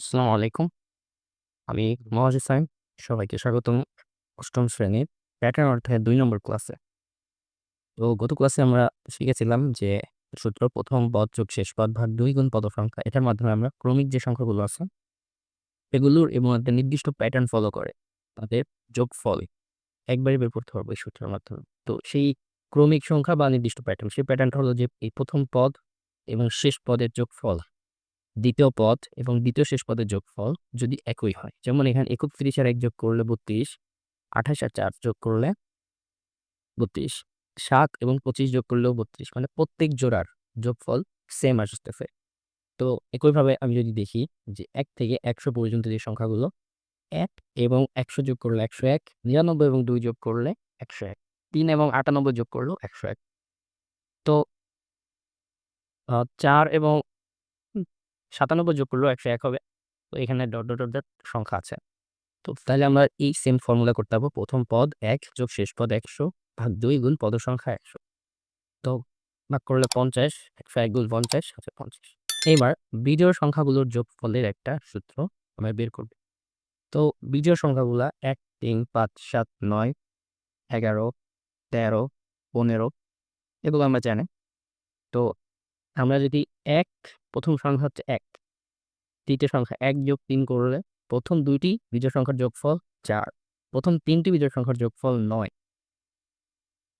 আসসালামু আলাইকুম। আমি মোহাম্মদ হোসাইন। সবাইকে স্বাগতম অষ্টম শ্রেণির প্যাটার্ন অধ্যায়ের ২ নম্বর ক্লাসে। তো গত ক্লাসে আমরা শিখেছিলাম যে সূত্র প্রথম পদ যোগ শেষ পদ ভাগ দুই গুণ পদ সংখ্যা। এটার মাধ্যমে আমরা ক্রমিক যে সংখ্যাগুলো আছে, এগুলোর এবং একটা নির্দিষ্ট প্যাটার্ন ফলো করে, তাদের যোগফল একবারে বের করতে পারব এই সূত্রের মাধ্যমে। তো সেই ক্রমিক সংখ্যা বা নির্দিষ্ট প্যাটার্ন, সেই প্যাটার্নটা হলো যে এই প্রথম পদ এবং শেষ পদের যোগফল দ্বিতীয় পদ এবং দ্বিতীয় শেষ পদের যোগফল যদি একই হয়। যেমন এখানে ৩১ আর এক যোগ করলে ৩২, ২৮ আর ৪ যোগ করলে ৩২, ৭ এবং ২৫ যোগ করলেও ৩২ মানে প্রত্যেক জোড়ার যোগফল সেম আসতেছে। তো একইভাবে আমি যদি দেখি যে এক থেকে ১০০ পর্যন্ত যে সংখ্যাগুলো এক এবং ১০০ যোগ করলে ১০১, ৯৯ এবং দুই যোগ করলে ১০১, ৩ এবং ৯৮ যোগ করলেও ১০১। তো আ ৪ এবং ৯৭ যোগ করলেও ১০১ হবে। তো এখানে ডট, ডট, ডট, সংখ্যা আছে। তো তাহলে আমরা এই সেম ফর্মুলা করতে পারব। প্রথম পদ এক যোগ শেষ পদ ১০০ ভাগ দুই গুণ পদ সংখ্যা ১০০। তো ভাগ করলে ৫০, ১০১ গুণ ৫০ হচ্ছে ৫০। এইবার বিজোড় সংখ্যাগুলোর যোগফলের একটা সূত্র আমরা বের করব। তো বিজোড় সংখ্যাগুলা ১, ৩, ৫, ৭, ৯, ১১, ১৩, ১৫ এগুলো আমরা জানি। তো আমরা যদি এক প্রথম সংখ্যা হচ্ছে ১, তৃতীয় সংখ্যা এক যোগ তিন করলে প্রথম ২ টি বিজোড় সংখ্যার যোগফল চার প্রথম ৩ টি বিজোড় সংখ্যার যোগফল ৯,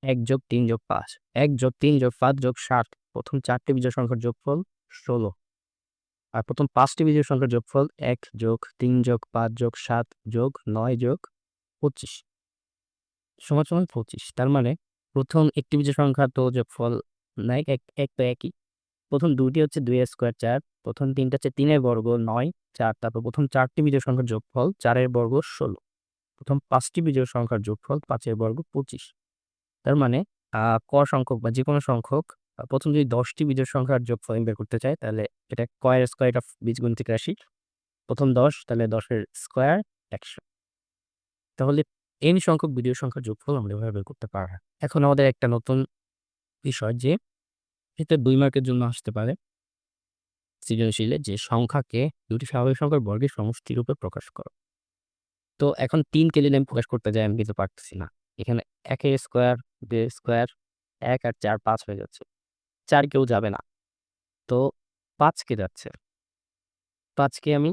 ১ যোগ তিন যোগ ৫, ১ যোগ তিন যোগ পাঁচ যোগ ৭, প্রথম ৪ টি বিজোড় সংখ্যার যোগফল ১৬ আর প্রথম ৫ টি বিজোড় সংখ্যার যোগফল এক যোগ তিন যোগ পাঁচ যোগ সাত যোগ নয় যোগ ২৫ সমান সমান ২৫ তার মানে প্রথম একটি বিজোড় সংখ্যা তো যোগফল নাই এক এক তো একই। প্রথম ২ টি হচ্ছে ২ এর স্কোয়ার চার প্রথম ৩ টা হচ্ছে তিনের বর্গ ৯, ৪ তারপর প্রথম ৪ টি বিজোড় সংখ্যার যোগফল চারের বর্গ ১৬, প্রথম ৫ টি বিজোড় সংখ্যার যোগফল পাঁচের বর্গ ২৫ তার মানে ক সংখ্যক বা যেকোনো সংখ্যক প্রথম যদি ১০ টি বিজোড় সংখ্যার যোগফল বের করতে চাই তাহলে এটা ক এর স্কোয়ার এটা বীজগণিতিক রাশি। প্রথম ১০ তাহলে দশের স্কোয়ার ১০০ তাহলে n সংখ্যক বিজোড় সংখ্যার যোগফল আমরা এভাবে বের করতে পারব। এখন আমাদের একটা নতুন বিষয় যে এটা ২ মার্কের জন্য আসতে পারে। সৃজনশীলে যে সংখ্যাকে দুটি স্বাভাবিক সংখ্যার বর্গের সমষ্টি রূপে প্রকাশ করো। তো এখন তিন কে যদি আমি প্রকাশ করতে যাই আমি কিন্তু পারতেছি না। এখানে ১ এর স্কোয়ার, ২ এর স্কোয়ার, এক আর ৪ ৫ হয়ে যাচ্ছে। চার কেউ যাবে না। তো ৫ কে যাচ্ছে। ৫ কে আমি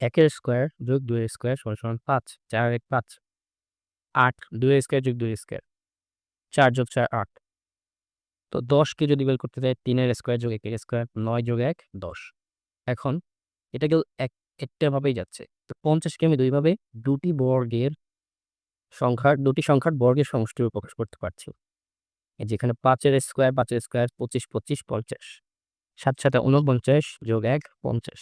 একের স্কোয়ার যোগ ২ এর স্কোয়ার সমান সমান ৫, ৪ আর ১ ৫, ৮, ২ এর স্কোয়ার যোগ ২ এর স্কোয়ার, চার যোগ ৪ ৮ তো ১০ কে যদি বের করতে চাই তিনের স্কোয়ার যোগ ১ এর স্কোয়ার, নয় যোগ এক দশ এখন এটা কেউ এক একটা ভাবেই যাচ্ছে। তো ৫০ কে আমি দুইভাবে দুটি বর্গের সংখ্যার দুটি সংখ্যার বর্গের সমষ্টি প্রকাশ করতে পারছি। এই যে এখানে ৫ এর স্কোয়ার, পাঁচের স্কোয়ার ২৫, ২৫, ৫০ ৭ ৭ ৪৯ যোগ ১ ৫০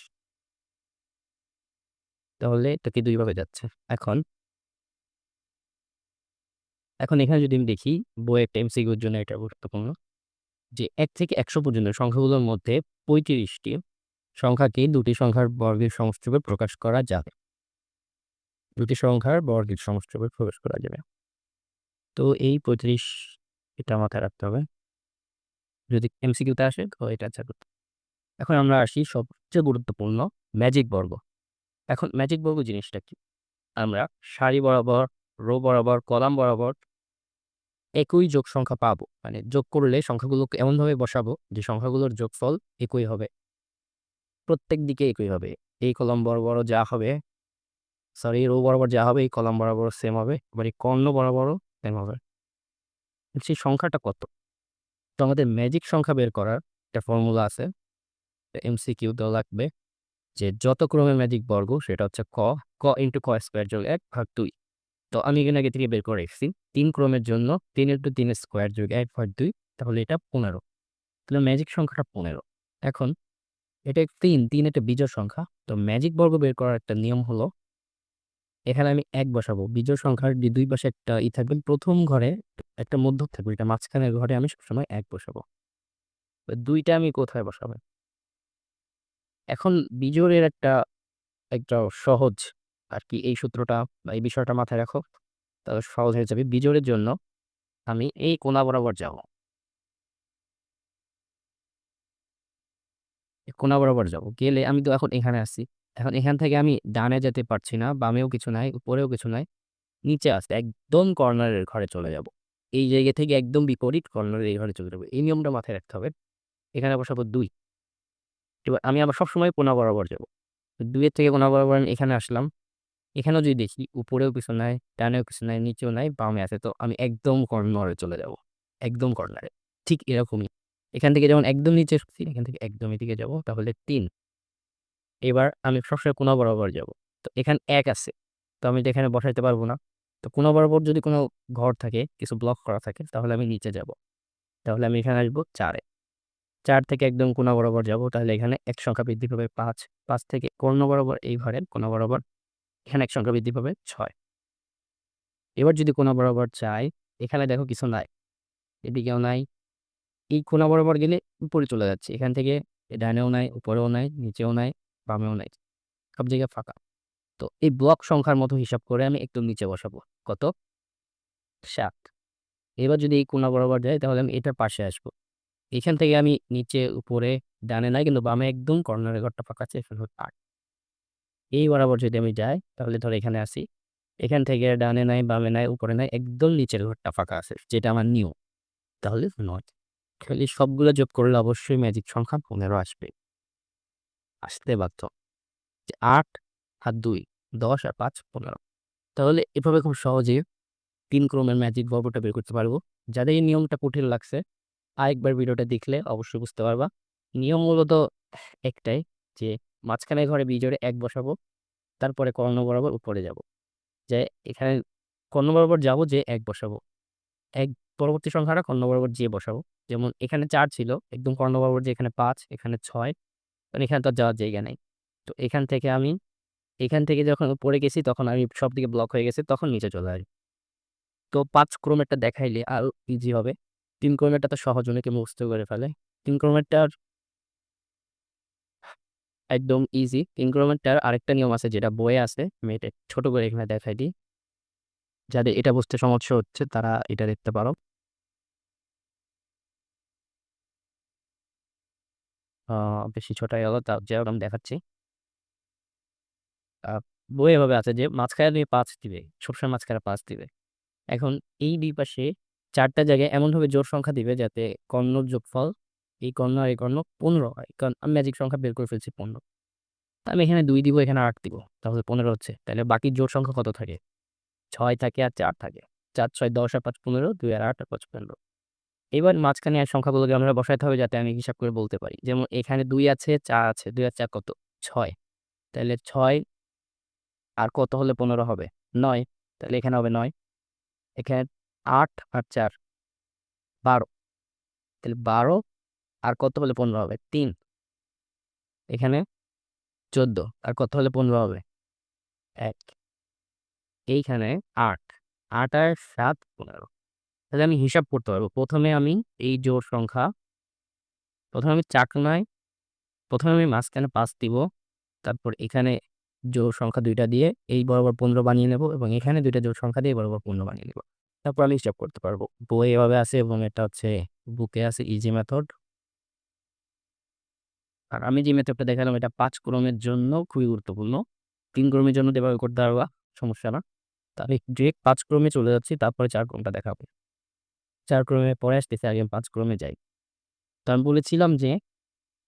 তাহলে এটা কি ২ ভাবে যাচ্ছে। এখন এখন এখানে যদি আমি দেখি বইয়ের টাইম এমসিকিউর জন্য এটা গুরুত্বপূর্ণ। যে এক থেকে ১০০ পর্যন্ত সংখ্যাগুলোর মধ্যে পঁয়ত্রিশটি সংখ্যাকে দুটি সংখ্যার বর্গের সমষ্টি প্রকাশ করা যাবে। দুটি সংখ্যার বর্গের সমষ্টি প্রকাশ করা যাবে। তো এই ৩৫ এটা মাথায় রাখতে হবে। যদি এমসিকিউতে আসে তো এটা করতে এখন আমরা আসি সবচেয়ে গুরুত্বপূর্ণ ম্যাজিক বর্গ। এখন ম্যাজিক বর্গ জিনিসটা কি? আমরা সারি বরাবর, রো বরাবর, কলাম বরাবর একই যোগ সংখ্যা পাবো। মানে যোগ করলে সংখ্যাগুলোকে এমনভাবে বসাবো যে সংখ্যাগুলোর যোগফল একই হবে। প্রত্যেক দিকে একই হবে। এই কলাম বরাবরও যা হবে সরি রো বরাবর যা হবে এই কলম বরাবর সেম হবে। আবার এই কর্ণ বরাবরও সেম হবে। সেই সংখ্যাটা কত? তো আমাদের ম্যাজিক সংখ্যা বের করার একটা ফর্মুলা আছে। এমসিকিউতেও লাগবে। যে যত ক্রমে ম্যাজিক বর্গ সেটা হচ্ছে ক, ক ইন্টু ক স্কোয়ার যোগ এক ভাগ ২। তো আমি এখানে আগে থেকে বের করে রেখেছি। তিন ক্রমের জন্য ৩ ইন্টু ৩ স্কোয়ার যোগ ১ ভাগ ২ তাহলে এটা ১৫ তাহলে ম্যাজিক সংখ্যাটা ১৫ এখন এটা ৩, ৩ একটা বিজোড় সংখ্যা। তো ম্যাজিক বর্গ বের করার একটা নিয়ম হলো এখানে আমি এক বসাবো। বিজোড় সংখ্যার ২ পাশে একটা ই থাকবে প্রথম ঘরে একটা মধ্যক থাকবে। এটা মাঝখানের ঘরে আমি সবসময় এক বসাবো। দুইটা আমি কোথায় বসাবো? এখন বিজোড়ের একটা একটা সহজ আরকি এই সূত্রটা বা এই বিষয়টা মাথায় রাখো। তাহলে সহজ হয়ে যাবে। বিজোড়ের জন্য আমি এই কোণা বরাবর যাব। কোনা বরাবর যাব। গেলে আমি তো এখন এখানে আছি। এখন এখান থেকে আমি ডানে যেতে পারছি না, বামেও কিছু নাই, উপরেও কিছু নাই। নিচে আসতে একদম কর্নারের ঘরে চলে যাব। এই জায়গা থেকে একদম বিপরীত কর্নারের এই ঘরে চলে যাব এই নিয়মটা মাথায় রাখতে হবে। এখানে বসাবো ২। এবার আমি আবার সবসময় কোনা বরাবর যাব। ২ এর থেকে কোনা বরাবর আমি এখানে আসলাম। এখানেও যদি দেখি উপরেও কিছু নাই, ডানেও কিছু নাই, নিচেও নাই, বামে আছে। তো আমি একদম কর্নারে চলে যাব। একদম কর্নারে। ঠিক এরকমই। এখান থেকে যেমন একদম নিচে এসেছি, এখান থেকে একদম এদিকে যাব। তাহলে তিন এবার আমি সবসময় কোনা বরাবর যাব। তো এখানে এক আছে। তো আমি তো এখানে বসাইতে পারব না। তো কোনা বরাবর যদি কোনো ঘর থাকে, কিছু ব্লক করা থাকে তাহলে আমি নিচে যাব। তাহলে আমি এখানে আসব চারে চার থেকে একদম কোনা বরাবর যাব। তাহলে এখানে এক সংখ্যা বৃদ্ধি পাবে ৫। ৫ থেকে কর্ণ বরাবর এই ঘরের কোনা বরাবর এখানে এক সংখ্যা বৃদ্ধি পাবে ৬। এবার যদি কোনা বরাবর যাই, এখানে দেখো কিছু নাই। এদিকেও নাই। এই কোনা বরাবর গেলে উপরে চলে যাচ্ছে। এখান থেকে ডানেও নাই, উপরেও নাই, নিচেও নাই, বামেও নাই। সব জায়গায় ফাঁকা। তো এই ব্লক সংখ্যার মতো হিসাব করে আমি একদম নিচে বসাবো। কত? সাত এবার যদি এই কোনা বরাবর যাই তাহলে আমি এটার পাশে আসব। এখান থেকে আমি নিচে, উপরে, ডানে নাই কিন্তু বামে একদম কর্নারের ঘরটা ফাঁকা আছে। এখানে ৮। এই বরাবর যদি আমি যাই তাহলে ধরো এখানে আসি। এখান থেকে ডানে নাই, বামে নাই, উপরে নাই, একদম নিচের ঘরটা ফাঁকা আছে। যেটা আমার নিয়ম। তাহলে ৯। তাহলে সবগুলো যোগ করলে অবশ্যই ম্যাজিক সংখ্যা ১৫ আসবে। আসতে বাধ্য। যে ৮ আর ২, ১০ আর ৫, ১৫ তাহলে এভাবে খুব সহজে ৩ ক্রমের ম্যাজিক বর্গটা বের করতে পারব। যাদের এই নিয়মটা কঠিন লাগছে, আরেকবার ভিডিওটা দেখলে অবশ্যই বুঝতে পারবা। নিয়ম মূলত একটাই যে মাঝখানের ঘরে বিজোড়ে এক বসাবো। তারপরে কর্ণ বরাবর উপরে যাব। যে এখানে কর্ণ বরাবর যাব যে এক বসাবো। এক পরবর্তী সংখ্যাটা কর্ণ বরাবর যেয়ে বসাবো। যেমন এখানে চার ছিল, একদম কর্ণ বরাবর যে এখানে পাঁচ এখানে ছয় কারণ এখানে তো যাওয়ার জায়গা নেই তো এখান থেকে আমি এখান থেকে যখন উপরে গেছি তখন আমি সবদিকে ব্লক হয়ে গেছে তখন নিচে চলে আসি। তো পাঁচ ক্রমেরটা দেখাইলে আরও ইজি হবে। তিন ক্রমেরটা তো সহজ অনেকে মুখস্থ করে ফেলে। ৩ ক্রমেরটার একদম ইজি। ৩ ক্রমেরটার আরেকটা নিয়ম আছে যেটা বইয়ে আছে। আমি এটা ছোট করে এখানে দেখাই দিই। যাদের এটা বুঝতে সমস্যা হচ্ছে তারা এটা দেখতে পারো। বেশি ছোট হয়ে গেল তাও যাই দেখাচ্ছি। আ, বইয়ে এভাবে আছে যে মাঝখানে তুমি ৫ দিবে। সবসময় মাঝখানে পাঁচ দিবে। এখন এই দুই পাশে ৪ টা জায়গায় এমনভাবে জোর সংখ্যা দিবে যাতে কর্ণ যোগফল এই কর্ণ আর এই কর্ণ ১৫ হয়। কারণ আমি ম্যাজিক সংখ্যা বের করে ফেলছি ১৫। তো আমি এখানে দুই দিব, এখানে আট দিব। তাহলে ১৫ হচ্ছে। তাহলে বাকি জোড় সংখ্যা কত থাকে? ছয় থাকে আর চার থাকে। চার ছয় দশ আর ৫, ১৫, ২ আর আট আর ৫, ১৫ এবার মাঝখানে আর সংখ্যাগুলোকে আমরা বসাইতে হবে যাতে আমি হিসাব করে বলতে পারি। যেমন এখানে দুই আছে, চার আছে। দুই আর চার কত? ছয় তাহলে ছয় আর কত হলে ১৫ হবে? নয় তাহলে এখানে হবে নয় এখানে আট আর ৪ ১২ তাহলে ১২ আর কত হলে ১৫ হবে? তিন এখানে ১৪ আর কত হলে ১৫ হবে? এক এইখানে ৮ ৮ আর ৭ ১৫ তাহলে আমি হিসাব করতে পারব। প্রথমে আমি এই জোর সংখ্যা, প্রথমে আমি ৪ কোনায় ১ম এ আমি মাঝখানে পাঁচ দিব। তারপর এখানে জোর সংখ্যা দুইটা দিয়ে এই বরাবর ১৫ বানিয়ে নেব এবং এখানে দুইটা জোর সংখ্যা দিয়ে বরাবর ১৫ বানিয়ে নেব। তারপর আমি হিসাব করতে পারব। বই এভাবে আছে এবং এটা হচ্ছে বুকে আছে ইজি মেথড। আর আমি যে মেথডটা দেখালাম এটা পাঁচ ক্রমের জন্য খুবই গুরুত্বপূর্ণ। তিন ক্রমের জন্য তো এভাবে করতে পারবা, সমস্যা না। তো আমি ডিরেক্ট পাঁচ ক্রমে চলে যাচ্ছি তারপরে চার ক্রমটা দেখাবো। চার ক্রমে পরে আসতেছি আগে ৫ ক্রমে যাই। তো আমি বলেছিলাম যে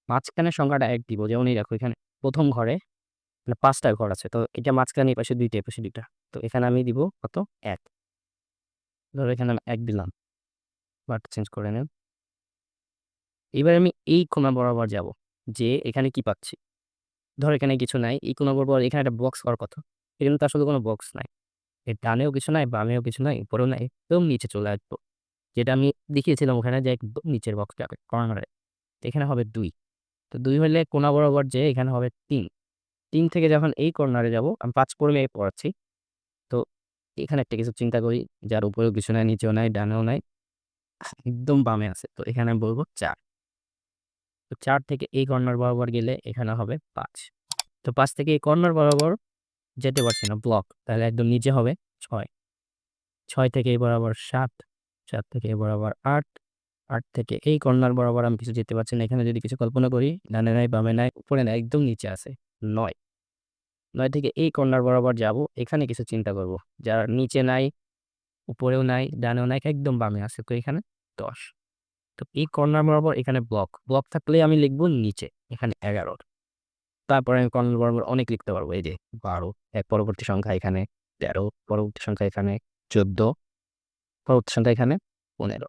মাঝখানের সংখ্যাটা এক দিব। যেমন এই দেখো এখানে প্রথম ঘরে মানে ৫ টা ঘর আছে। তো এটা মাঝখানে পাশে ২ টা, এই পাশে ২ টা। তো এখানে আমি দিব কত? এক ধরো এখানে আমি এক দিলাম। বাট চেঞ্জ করে নেন। এবার আমি এই কোণা বরাবর যাব। যেয়ে এখানে কি পাচ্ছি? ধর এখানে কিছু নাই। এই কোণা বরাবর এখানে একটা বক্স হওয়ার কথা। এখানে তো আসলে কোনো বক্স নাই। এর ডানেও কিছু নাই, বামেও কিছু নাই, উপরেও নাই। একদম নিচে চলে আসব। যেটা আমি দেখিয়েছিলাম ওখানে যে একদম নিচের বক্সটাতে কর্নারে। এখানে হবে দুই তো দুই হলে কোণা বরাবর যে এখানে হবে ৩ ৩ থেকে যখন এই কর্নারে যাব আমি ৫ ক্রমে পড়াচ্ছি। তো এখানে একটা কিছু চিন্তা করি যার উপরেও কিছু নাই, নিচেও নাই, ডানেও নাই। একদম বামে আছে। তো এখানে বলব ৪ তো চার থেকে এই কর্নার বরাবর গেলে এখানে হবে পাঁচ। তো পাঁচ থেকে এই কর্নার বরাবর যেতে পারছি না ব্লক। তাহলে একদম নিচে হবে ৬ ৬ থেকে এই বরাবর ৭ ৭ থেকে এই বরাবর আট আট থেকে এই কর্নার বরাবর আমি কিছু যেতে পারছি না। এখানে যদি কিছু কল্পনা করি, ডানে নাই, বামে নাই, উপরে নাই, একদম নিচে আছে নয়। নয় থেকে এই কর্নার বরাবর যাব, এখানে কিছু চিন্তা করব। যার নিচে নাই, উপরেও নাই, ডানেও নাই, একদম বামে আছে, তো এখানে দশ। তো এই কর্নার বরাবর এখানে ব্লক ব্লক থাকলে আমি লিখব নিচে, এখানে এগারো। তারপরে আমি কর্নার বরাবর অনেক লিখতে পারব, এই যে বারো, এক পরবর্তী সংখ্যা এখানে তেরো, পরবর্তী সংখ্যা এখানে চোদ্দ, পরবর্তী সংখ্যা এখানে পনেরো।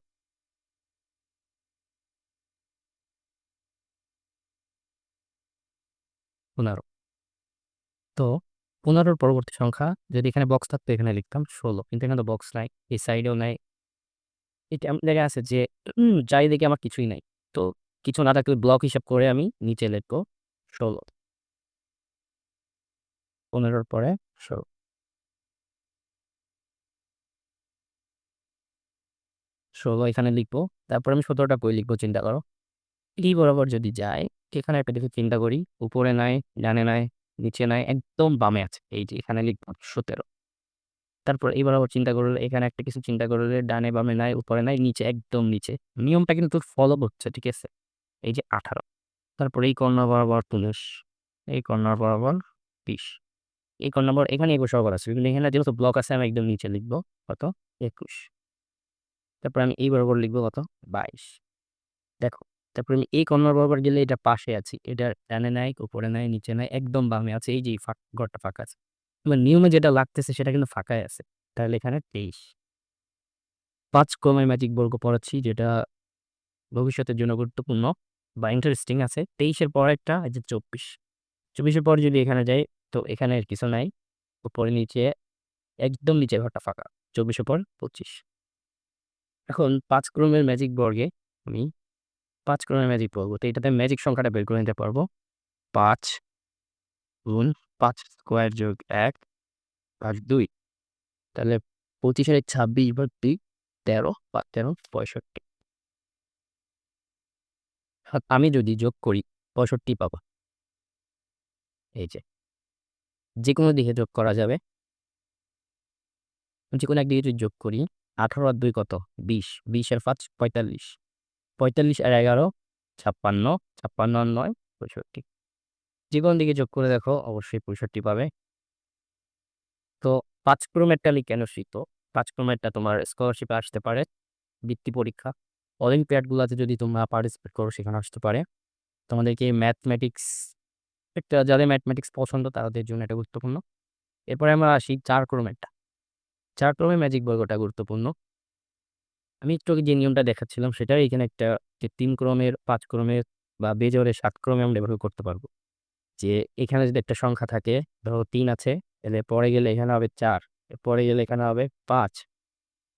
পনেরো। তো পনেরোর পরবর্তী সংখ্যা যদি এখানে বক্স থাকতো, এখানে লিখতাম ষোলো, কিন্তু এখানে তো বক্স নাই, এই সাইডেও নাই এটা এমন জায়গায় আছে যে চারিদিকে আমার কিছুই নাই। তো কিছু না থাকলে ব্লক হিসাব করে আমি নিচে লিখব ষোলো পনেরোর পরে ষোলো ষোলো এখানে লিখব। তারপর আমি সতেরোটা কই লিখব, চিন্তা করো। এই বরাবর যদি যাই, এখানে একটা দেখে চিন্তা করি। উপরে নাই, ডানে নাই, নিচে নাই, একদম বামে আছে। এই যে এখানে লিখব, সতেরো। তারপর এই বরাবর চিন্তা করলে, এখানে একটা কিছু চিন্তা করলে ডানে বামে নাই, উপরে নাই, নিচে, একদম নিচে। নিয়মটা কিন্তু তোর ফলো হচ্ছে, ঠিক আছে? এই যে আঠারো। তারপর এই কর্নার বরাবর উনিশ এই কর্নার বরাবর বিশ, এই কর্নার বরাবর এখানে একুশ বরাবর আছে। কিন্তু এখানে যেহেতু ব্লক আছে, আমি একদম নিচে লিখব কত? একুশ। তারপর আমি এই বরাবর লিখব কত? বাইশ। দেখো, তারপর আমি এই কর্নার বরাবর গেলে এটা পাশে আছি। এটা ডানে নাই, উপরে নাই, নিচে নাই, একদম বামে আছে। এই যে ফাঁক, ঘরটা ফাঁকা আছে। এবার নিয়মে যেটা লাগতেছে সেটা কিন্তু ফাঁকাই আছে। তাহলে এখানে তেইশ। পাঁচ ক্রমের ম্যাজিক বর্গ পড়াচ্ছি, যেটা ভবিষ্যতের জন্য গুরুত্বপূর্ণ বা ইন্টারেস্টিং আছে। তেইশের পর একটা, এই যে চব্বিশ। চব্বিশের পর যদি এখানে যাই, তো এখানে কিছু নাই। উপরে নিচে, একদম নিচে ঘরটা ফাঁকা। চব্বিশের পর পঁচিশ। এখন পাঁচ ক্রমের ম্যাজিক বর্গে আমি পাঁচ ক্রমের ম্যাজিক বলব। তো এটাতে ম্যাজিক সংখ্যাটা বের করে নিতে পারব। পাঁচ গুণ পাঁচ স্কোয়ার যোগ এক ভাগ দুই। তাহলে পঁচিশের এক ছাব্বিশ ভাগ দুই, তেরো পাঁচ তেরো, পঁয়ষট্টি। আমি যদি যোগ করি, পঁয়ষট্টি পাবো। এই যে যে কোনো দিকে যোগ করা যাবে। যে কোনো একদিকে যদি যোগ করি, আঠারো আর দুই কত? বিশ। বিশের পাঁচ, পঁয়তাল্লিশ। পঁয়তাল্লিশ আর এগারো, ছাপ্পান্ন। ছাপ্পান্ন আর নয়, পঁয়ষট্টি। যে দিকে যোগ করে দেখো, অবশ্যই পঁয়ষট্টি পাবে। তো পাঁচ আমি কেন শিখতো পাঁচ ক্রমেরটা তোমার স্কলারশিপে আসতে পারে, বৃত্তি পরীক্ষা। অলিম্পিয়াডগুলোতে যদি তোমরা পার্টিসিপেট করো, সেখানে আসতে পারে। তোমাদেরকে ম্যাথমেটিক্স একটা, যাদের ম্যাথমেটিক্স পছন্দ, তাদের জন্য এটা গুরুত্বপূর্ণ। এরপরে আমরা আসি চার ক্রমেরটা। চার ক্রমে ম্যাজিক বর্গটা গুরুত্বপূর্ণ। আমি একটু যে নিয়মটা দেখাচ্ছিলাম সেটা এখানে একটা যে তিন ক্রমের, পাঁচ ক্রমের বা বেজরে সাত ক্রমে আমরা ব্যবহার করতে পারব। যে এখানে যদি একটা সংখ্যা থাকে, ধরো তিন আছে, তাহলে পরে গেলে এখানে হবে চার পরে গেলে এখানে হবে পাঁচ,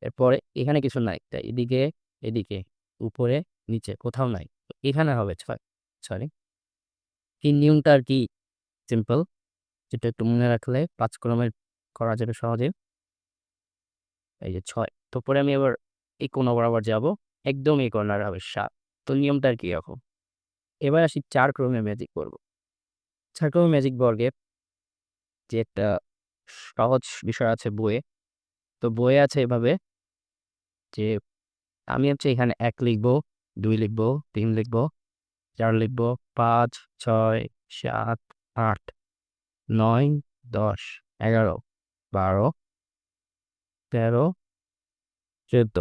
এরপরে এখানে কিছু নাই তাই এদিকে এদিকে, উপরে, নিচে, কোথাও নাই এখানে হবে ছয় সরি এই নিয়মটা আর কি সিম্পল যেটা একটু মনে রাখলে পাঁচ ক্রমের করা যাবে সহজে। এই যে ছয়, তো পরে আমি এবার এই কোনা বরাবর যাব, একদম এই কর্নার হবে সাত, তো নিয়মটা আর কি এরকম। এবার আসি চার ক্রমে ম্যাজিক করব। ক্রমে ম্যাজিক বর্গের যে একটা সহজ বিষয় আছে বইয়ে। তো বইয়ে আছে এভাবে যে আমি হচ্ছে এখানে এক লিখব, দুই লিখব, তিন লিখব, চার লিখব, পাঁচ, ছয়, সাত, আট, নয়, দশ, এগারো, বারো, তেরো, চোদ্দ,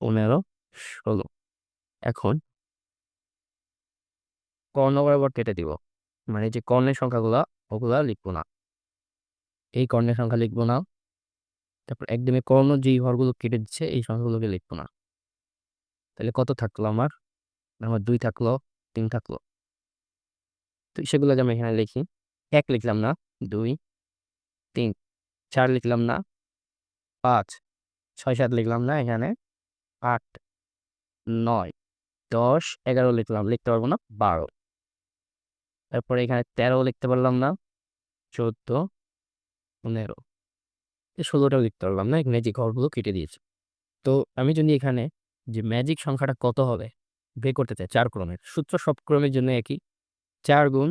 পনেরো, ষোলো। এখন কর্ণ বরাবর কেটে দিব। মানে যে কর্ণের সংখ্যাগুলো, ওগুলা লিখব না। এই কর্ণের সংখ্যা লিখব না। তারপর একদমই কর্ণ যেই ঘরগুলো কেটে দিচ্ছে, এই সংখ্যাগুলোকে লিখব না। তাহলে কত থাকল আমার? আমার দুই থাকল, তিন থাকল। তো সেগুলো আমি এখানে লিখি, এক লিখলাম না, দুই, তিন, চার লিখলাম না, পাঁচ, ছয়, সাত লিখলাম না এখানে, আট, নয়, দশ, এগারো লিখলাম, লিখতে পারব না, বারো। তারপরে এখানে তেরো লিখতে পারলাম না, চোদ্দ, পনেরো। ষোলোটাও লিখতে পারলাম না, এখানে যে ঘরগুলো কেটে দিয়েছে। তো আমি যদি এখানে যে ম্যাজিক সংখ্যাটা কত হবে, বের করতে চাই চার ক্রমের, সূত্র সব ক্রমের জন্য একই। চার গুণ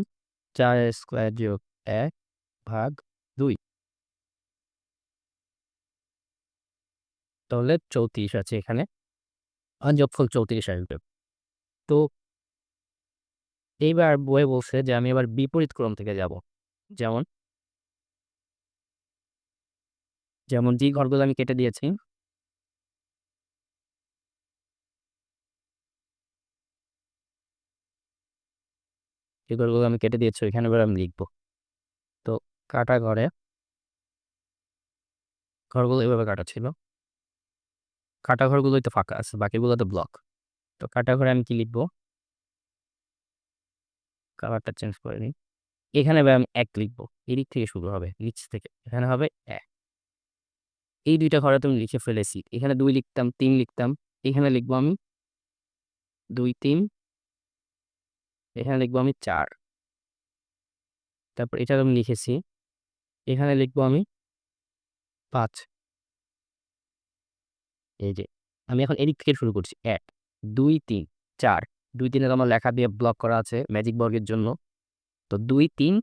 চার স্কোয়ার যোগ এক ভাগ দুই। তাহলে চৌত্রিশ আছে এখানে। যোগফল চৌত্রিশ আসবে। তো এইবার বইয়ে বলছে যে, আমি এবার বিপরীত ক্রম থেকে যাব। যেমন যেমন যে ঘরগুলো আমি কেটে দিয়েছি। যে ঘরগুলো আমি কেটে দিয়েছি, ওইখানে এবার আমি লিখব। তো কাটা ঘরে ঘরগুলো এভাবে কাটা ছিল। কাটা ঘরগুলোই তো ফাঁকা আছে, বাকিগুলো তো ব্লক তো কাটা ঘরে আমি কি লিখব? কালারটা চেঞ্জ করে নিই। এখানে আমি এক লিখব। এদিক থেকে শুরু হবে, নিচ থেকে। এখানে হবে এক। এই দুইটা ঘরে তুমি লিখে ফেলেছি। এখানে দুই লিখতাম, তিন লিখতাম। এখানে লিখব আমি দুই, তিন। এখানে লিখব আমি চার। তারপর এটা আমি লিখেছি। এখানে লিখব আমি পাঁচ। এই যে, আমি এখন এদিক থেকে শুরু করছি। এক, দুই, তিন, চার। দুই তিনে তো আমার লেখা দিয়ে ব্লক করা আছে ম্যাজিক বর্গের জন্য। তো দুই তিন,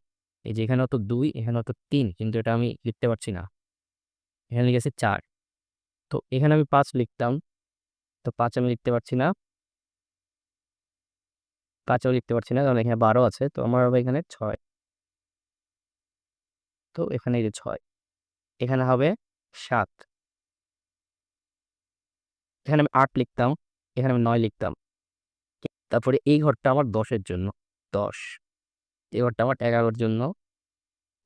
এই যে এখানে তো দুই এখানে তো তিন, কিন্তু এটা আমি লিখতে পারছি না। এখানে লিখেছে চার। তো এখানে আমি পাঁচ লিখতাম, তো পাঁচ আমি লিখতে পারছি না। পাঁচও লিখতে পারছি না, কারণ এখানে বারো আছে, তো আমার হবে এখানে ছয়। তো এখানে এই যে ছয়, এখানে হবে সাত। এখানে আমি আট লিখতাম, এখানে আমি নয় লিখতাম। তারপরে এই ঘরটা আমার দশের জন্য, দশ। এই ঘরটা আমার এগারোর জন্য।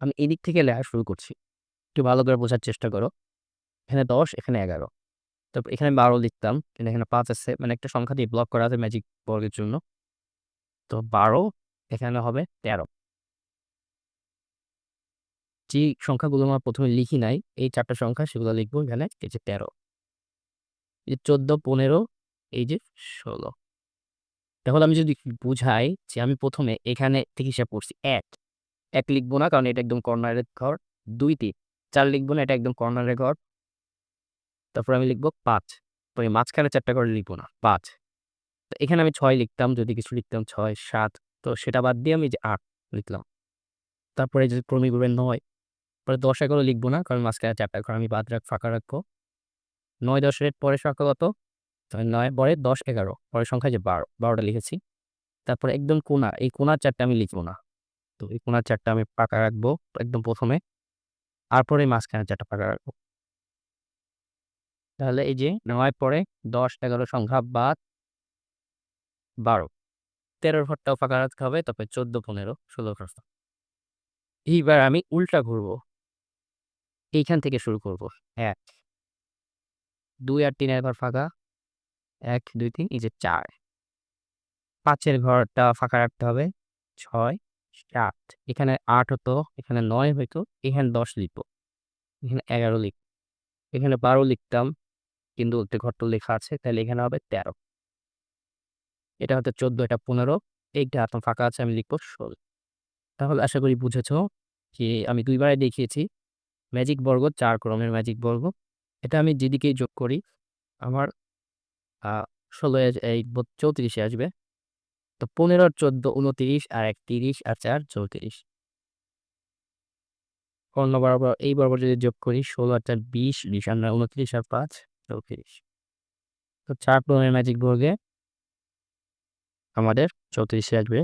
আমি এদিক থেকে লেখা শুরু করছি। একটু ভালো করে বোঝার চেষ্টা করো। এখানে দশ, এখানে এগারো। তারপর এখানে বারো লিখতাম কিন্তু এখানে পাঁচ আছে। মানে একটা সংখ্যা দিয়ে ব্লক করা আছে ম্যাজিক বর্গের জন্য। তো বারো, এখানে হবে তেরো। যে সংখ্যাগুলো আমার প্রথমে লিখি নাই, এই চারটা সংখ্যা সেগুলো লিখব এখানে, এই যে তেরো। এই যে চোদ্দ, পনেরো, এই যে ষোলো। তাহলে আমি যদি বুঝাই যে আমি প্রথমে এখানে থেকে হিসাব করছি এক এক লিখব না কারণ এটা একদম কর্নারের ঘর। দুই তিন, চার লিখব না, এটা একদম কর্নারের ঘর। তারপর আমি লিখব পাঁচ। তো মাঝখানে চারটা করে লিখব না, পাঁচ। তো এখানে আমি ছয় লিখতাম, যদি কিছু লিখতাম ছয়, সাত। তো সেটা বাদ দিয়ে আমি যে আট লিখলাম। তারপরে যদি ক্রমিক করবেন নয় পরে দশ এগারো লিখব না, কারণ মাঝখানে চারটা ঘর আমি বাদ রাখ, ফাঁকা রাখব। নয় দশের পরে সংখ্যা কত? নয় পরে দশ এগারো, পরের সংখ্যা যে বারো, বারোটা লিখেছি। তারপরে একদম কোনা, এই কোনার চারটা আমি লিখব না। তো এই কোনার চারটা আমি পাকা রাখব একদম প্রথমে। তারপরে মাঝখানে চারটা পাকা রাখব। তাহলে এই যে নয় পরে দশ, এগারো সংখ্যা বাদ বারো। তেরোর ঘরটাও ফাঁকা রাখতে হবে, তারপরে চোদ্দ, পনেরো, ষোলো ঘর এইবার আমি উল্টা ঘুরবো। এইখান থেকে শুরু করব। এক, দুই আর তিন একবার ফাঁকা। এক, দুই, তিন, এই যে চার। পাঁচের ঘরটা ফাঁকা রাখতে হবে। ছয়, সাত। এখানে আট হতো, এখানে নয় হইতো, এখানে দশ লিখব। এখানে এগারো লিখ এখানে বারো লিখতাম, কিন্তু উল্টে ঘরটা লেখা আছে তাহলে এখানে হবে তেরো। এটা হচ্ছে চোদ্দ, এটা পনেরো। এইটা আপনার ফাঁকা আছে, আমি লিখব ষোলো। তাহলে আশা করি বুঝেছ যে আমি দুইবারে দেখিয়েছি। ম্যাজিক বর্গ চার ক্রমের ম্যাজিক বর্গ। এটা আমি যেদিকেই যোগ করি, আমার ষোলো এই চৌত্রিশে আসবে। তো পনেরো, চোদ্দ উনতিরিশ আর এক তিরিশ আর চার, চৌত্রিশ। অন্য বরাবর, এই বরাবর যদি যোগ করি, ষোলো আর চার, বিশ বিশ, আর উনত্রিশ আর পাঁচ, চৌত্রিশ। তো চার ক্রমের ম্যাজিক বর্গে আমাদের চৌত্রিশে আসবে।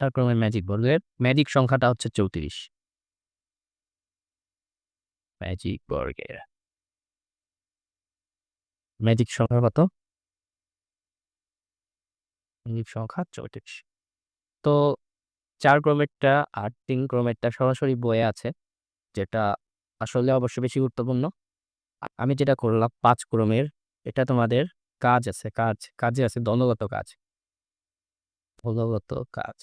চার ম্যাজিক বর্গের ম্যাজিক সংখ্যাটা হচ্ছে চৌত্রিশ। ম্যাজিক বর্গের ম্যাজিক সংখ্যা কত? ম্যাজিক সংখ্যা চৌত্রিশ। তো চার ক্রমেরটা আর তিন ক্রমেরটা সরাসরি বয়ে আছে, যেটা আসলে অবশ্য বেশি গুরুত্বপূর্ণ। আমি যেটা করলাম, পাঁচ ক্রমের, এটা তোমাদের কাজ আছে, কাজ, কাজে আছে, দলগত কাজ। দলগত কাজ।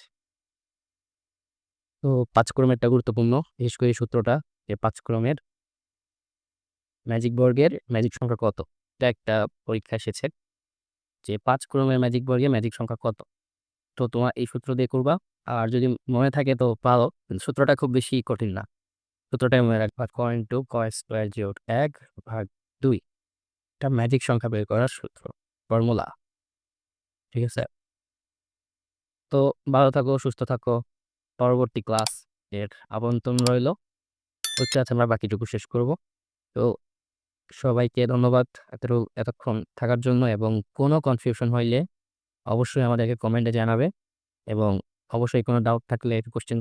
তো পাঁচ ক্রমেরটা গুরুত্বপূর্ণ, বিশেষ করে সূত্রটা, যে পাঁচ ক্রমের ম্যাজিক বর্গের ম্যাজিক সংখ্যা কত? এটা একটা পরীক্ষা এসেছে যে পাঁচ ক্রমের ম্যাজিক বর্গে ম্যাজিক সংখ্যা কত? তো তোমার এই সূত্র দিয়ে করবা। আর যদি মনে থাকে তো পারো সূত্রটা খুব বেশি কঠিন না। সূত্রটাই মনে রাখবা কয়েন টু কয় স্কোয়ার জিরো এক ভাগ দুই। এটা ম্যাজিক সংখ্যা বের করার সূত্র ফর্মুলা ঠিক আছে? তো ভালো থাকো, সুস্থ থাকো। পরবর্তী ক্লাস এর আমন্ত্রণ রইল। হচ্ছে আছে আমরা বাকিটুকু শেষ করব। তো সবাইকে ধন্যবাদ এতটুকু এতক্ষণ থাকার জন্য এবং কোনো কনফিউশন হইলে অবশ্যই আমাদেরকে কমেন্টে জানাবে এবং অবশ্যই কোনো ডাউট থাকলে কোশ্চেন